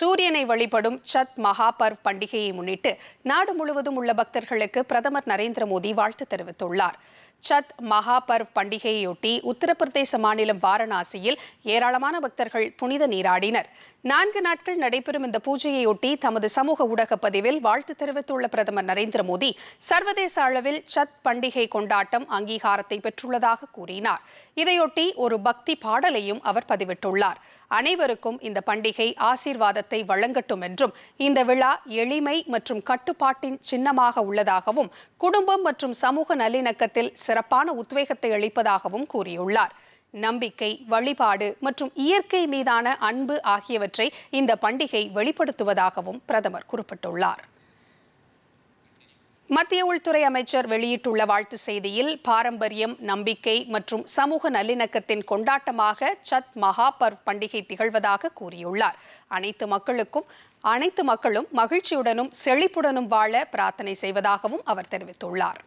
சூரியனை வழிபடும் சத் மகாபர்வ் பண்டிகையை முன்னிட்டு நாடு முழுவதும் உள்ள பக்தர்களுக்கு பிரதமர் நரேந்திர மோடி வாழ்த்து தெரிவித்துள்ளார். சத் மகாபர்வ் பண்டிகையொட்டி உத்தரப்பிரதேச மாநிலம் வாரணாசியில் ஏராளமான பக்தர்கள் புனித நீராடினர். நான்கு நாட்கள் நடைபெறும் இந்த பூஜையொட்டி தமது சமூக ஊடக பதிவில் வாழ்த்து தெரிவித்துள்ள பிரதமர் நரேந்திர மோடி சர்வதேச அளவில் சத் பண்டிகை கொண்டாட்டம் அங்கீகாரத்தை பெற்றுள்ளதாக கூறினார். இதையொட்டி ஒரு பக்தி பாடலையும் அவர் பதிவிட்டுள்ளார். அனைவருக்கும் இந்த பண்டிகை ஆசீர்வாதத்தை வழங்கட்டும் என்றும் இந்த விழா எளிமை மற்றும் கட்டுப்பாட்டின் சின்னமாக உள்ளதாகவும் குடும்பம் மற்றும் சமூக நல்லிணக்கத்தில் சிறப்பான உத்வேகத்தை அளிப்பதாகவும் கூறியுள்ளார். நம்பிக்கை வழிபாடு மற்றும் இயற்கை மீதான அன்பு ஆகியவற்றை இந்த பண்டிகை வெளிப்படுத்துவதாகவும் பிரதமர் குறிப்பிட்டுள்ளார். மத்திய உள்துறை அமைச்சர் வெளியிட்டுள்ள வாழ்த்து செய்தியில் பாரம்பரியம் நம்பிக்கை மற்றும் சமூக நல்லிணக்கத்தின் கொண்டாட்டமாக சத் மகாபர்வ் பண்டிகை திகழ்வதாக கூறியுள்ளார். அனைத்து மக்களுக்கும் அனைத்து மக்களும் மகிழ்ச்சியுடனும் செழிப்புடனும் வாழ பிரார்த்தனை செய்வதாகவும் அவர் தெரிவித்துள்ளார்.